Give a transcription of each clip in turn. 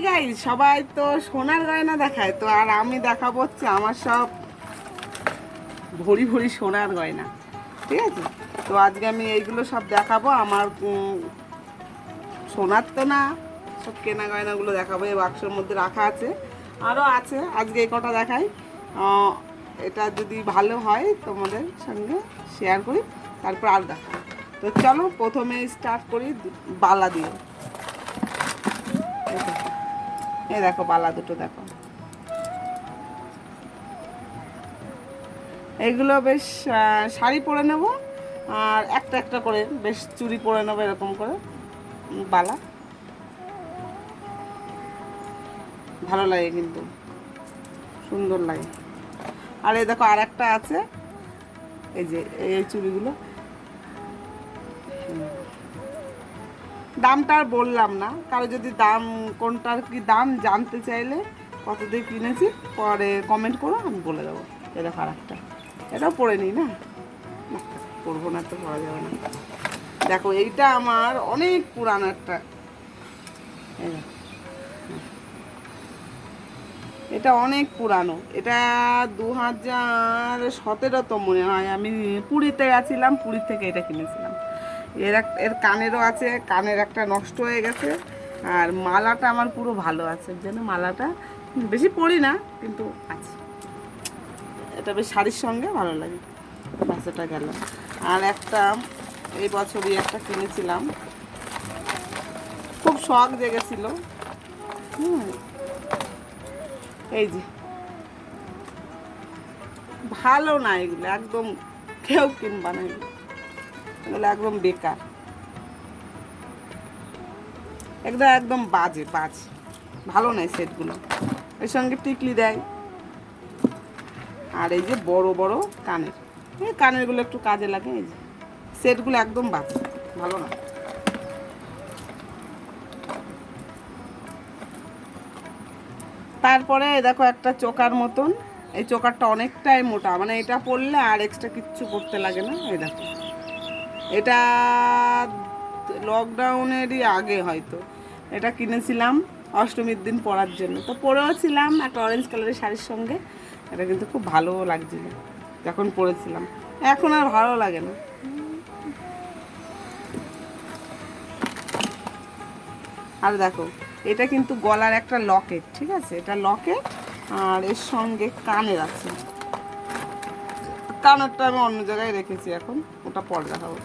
গাই সবাই তো সোনার গয়না দেখায়, তো আর আমি দেখাবো হচ্ছে আমার সব ভরি ভরি সোনার গয়না, ঠিক আছে? তো আজকে আমি এইগুলো সব দেখাবো, আমার সোনার তো না, সব কেনা গয়নাগুলো দেখাবো, এই বাক্সের মধ্যে রাখা আছে, আরও আছে, আজকে এই কটা দেখাই। এটা যদি ভালো হয় তোমাদের সঙ্গে শেয়ার করি, তারপর আর দেখাবো তো চলো প্রথমে স্টার্ট করি, বালা দিয়ে। এই দেখো। বালা দুটো দেখো এইগুলো বেশ শাড়ি পরে নেব, আর একটা একটা করে, বেশ চুড়ি পরে নেব এরকম করে বালা ভালো লাগে কিন্তু, সুন্দর লাগে আর এই দেখো আর একটা আছে, এই যে, এই চুড়িগুলো। দামটা আর বললাম না। কারও যদি দাম, কোনটার কি দাম জানতে চাইলে কত দিয়ে কিনেছি, পরে কমেন্ট করো, আমি বলে দেবো। এটা খারাপটা এটাও পরে নিই না? পরবো না তো, পরা যাবে না। দেখো, এইটা আমার অনেক পুরানো একটা। এটা অনেক পুরানো। এটা দু হাজার সতেরো তো মনে হয়। আমি পুরীতে গেছিলাম, পুরী থেকে এটা কিনেছিলাম। এর এক এর কানেরও আছে, কানের একটা নষ্ট হয়ে গেছে, আর মালাটা আমার পুরো ভালো আছে যেন মালাটা? বেশি পরি না, কিন্তু আছে। এটা বেশ শাড়ির সঙ্গে ভালো লাগে এটা গেল। আর একটা, এই বছরই একটা কিনেছিলাম। খুব শখ জেগেছিল। হুম, এই যে। ভালো না এগুলো, একদম কেউ কিনবা না এগুলো। এগুলো একদম বেকার। একদম একদম বাজে বাজে। ভালো নয় সেটগুলো। এর সঙ্গে টিকলি দেয়। আর এই যে বড় বড় কানের। এই কানেরগুলো একটু কাজে লাগে, এই যে। সেটগুলো একদম বাজে, ভালো না। তারপরে দেখো একটা চোকার মতন। এই চোকারটা অনেকটাই মোটা মানে এটা পরলে আর এক্সট্রা কিচ্ছু করতে লাগে না। এই দেখো। এটা লকডাউনেরই আগে হয়তো। এটা কিনেছিলাম অষ্টমীর দিন পরার জন্য। তো পরেও ছিলাম একটা অরেঞ্জ কালারের শাড়ির সঙ্গে। এটা কিন্তু খুব ভালো লাগছিল যখন পরেছিলাম। এখন আর ভালো লাগে না। আর দেখো, এটা কিন্তু গলার একটা লকেট ঠিক আছে? এটা লকেট আর এর সঙ্গে কানের আছে। কানেরটা আমি অন্য জায়গায় রেখেছি এখন, ওটা পরে দেখাবো।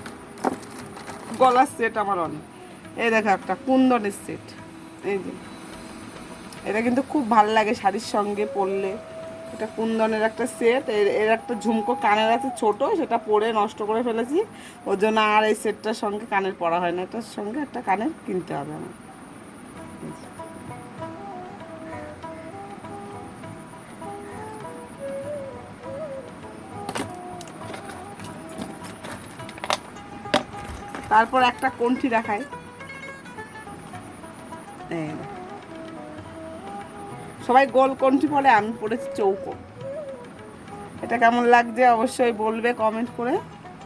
গলার সেট আমার অনেক। এই দেখো একটা কুন্দনের সেট এই যে। এটা কিন্তু খুব ভালো লাগে শাড়ির সঙ্গে পরলে। এটা কুন্দনের একটা সেট এর এর একটা ঝুমকো কানের আছে ছোট, সেটা পরে নষ্ট করে ফেলেছি। ওর জন্য আর এই সেটটার সঙ্গে কানের পরা হয় না। এটার সঙ্গে একটা কানের কিনতে হবে আমার। তারপর একটা কণ্ঠি দেখায় সবাই গোল কণ্ঠি পরে আমি পড়েছি চৌকো। এটা কেমন লাগছে অবশ্যই বলবে কমেন্ট করে।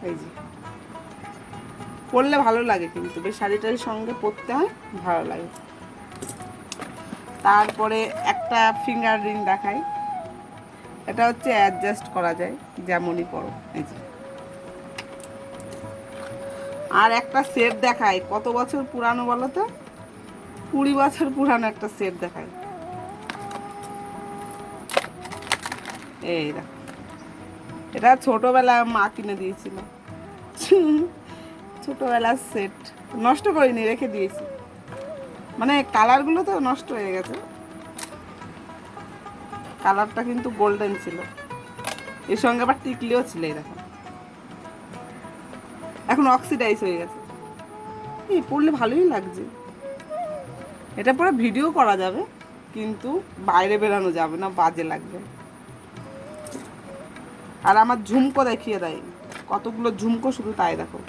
এই যে। পরলে ভালো লাগে কিন্তু, বেশ শাড়িটার সঙ্গে পরতে হয়, ভালো লাগে। তারপরে একটা ফিঙ্গার রিং দেখাই। এটা হচ্ছে অ্যাডজাস্ট করা যায়, যেমনই পরো। এই যে। আর একটা সেট দেখায় কত বছর পুরানো বলো তো? কুড়ি বছর পুরানো একটা সেট দেখায় এই এটা ছোটবেলায় মা কিনে দিয়েছিল। ছোটবেলার সেট নষ্ট করিনি, রেখে দিয়েছি। মানে কালারগুলো তো নষ্ট হয়ে গেছে। কালারটা কিন্তু গোল্ডেন ছিল। এর সঙ্গে আবার টিকলিও ছিল দেখো। এখন অক্সিডাইজ হয়ে গেছে। এই পড়লে ভালোই লাগছে। এটা পরে ভিডিও করা যাবে, কিন্তু বাইরে বেরানো যাবে না, বাজে লাগবে। আর আমার ঝুমকো দেখিয়ে দেয়। কতগুলো ঝুমকো শুধু তাই দেখো।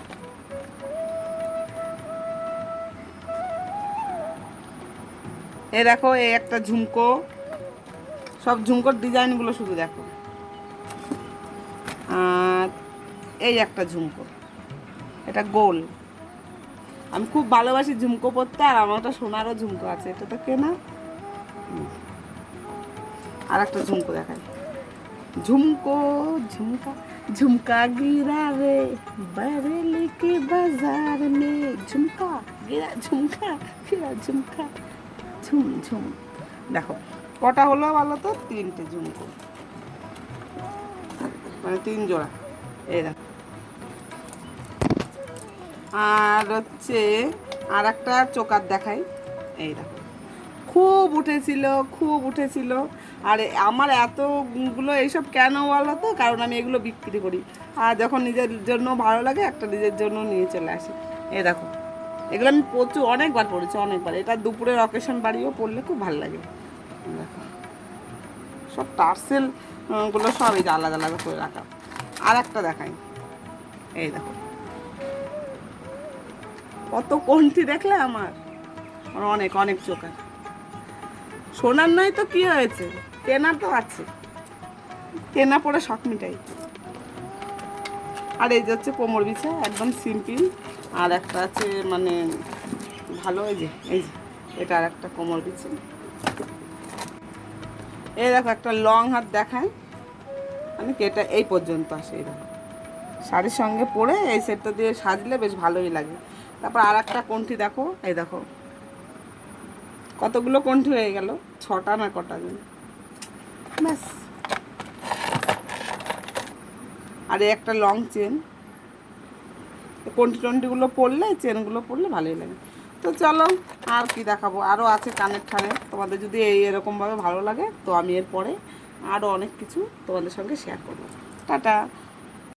এ দেখো এই একটা ঝুমকো। সব ঝুমকোর ডিজাইনগুলো শুধু দেখো। আর এই একটা ঝুমকো। এটা গোল। আমি খুব ভালোবাসি ঝুমকো পরতে, আর আমার একটা সোনারও ঝুমকো আছে। এটা তো কেনা? আর একটা ঝুমকো দেখাই। ঝুমকো, ঝুমকা ঝুমকা গিরা রে বারেলি কি বাজার মে। ঝুমকা, গিরা ঝুমকা গিরা, ঝুমকা, ঝুম ঝুম। দেখো, কটা হলো বলো তো? তিনটে ঝুমকো। মানে তিন জোড়া। এই দেখো। আর হচ্ছে আর একটা চোকার দেখাই। এই খুব উঠেছিল খুব উঠেছিল। আর আমার এতগুলো এইসব কেন বলো তো? কারণ আমি এগুলো বিক্রি করি। আর যখন নিজের জন্য ভালো লাগে একটা নিজের জন্য নিয়ে চলে আসি। এই দেখো। এগুলো আমি প্রচুর অনেকবার পড়েছি অনেকবার। এটা দুপুরের অকেশন বাড়িও পড়লে খুব ভালো লাগে। সব টার্সেল উম, গুলো সব এই আলাদা আলাদা করে রাখা। আর একটা দেখাই। এই দেখো। কত কোনটি দেখলে আমার? আমার অনেক অনেক চোখার সোনার নয় তো কি হয়েছে? কেনা তো আছে। কেনা পরে শখ মিটাই। আর এই যে হচ্ছে কোমর বিছা, একদম সিম্পল আর একটা আছে মানে ভালো, এই যে এই যে, এটা আর একটা কোমর বিছে। এই দেখো, একটা লং হাত দেখায় মানে এটা এই পর্যন্ত আসে দেখো। শাড়ির সঙ্গে পরে এই সেটটা দিয়ে সাজলে বেশ ভালোই লাগে। তারপর আর একটা কোনটি দেখো? এই দেখো। কতগুলো কণ্ঠি হয়ে গেল? ছটা না কটা যেন। ব্যাস। আর একটা লং চেন কন্টি টন্টিগুলো পরলে চেনগুলো পরলে ভালোই লাগে। তো চলো, আর কি দেখাবো? আরও আছে কানের ঠানের তোমাদের যদি এই এরকমভাবে ভালো লাগে, তো আমি এরপরে আরও অনেক কিছু তোমাদের সঙ্গে শেয়ার করব। টাটা।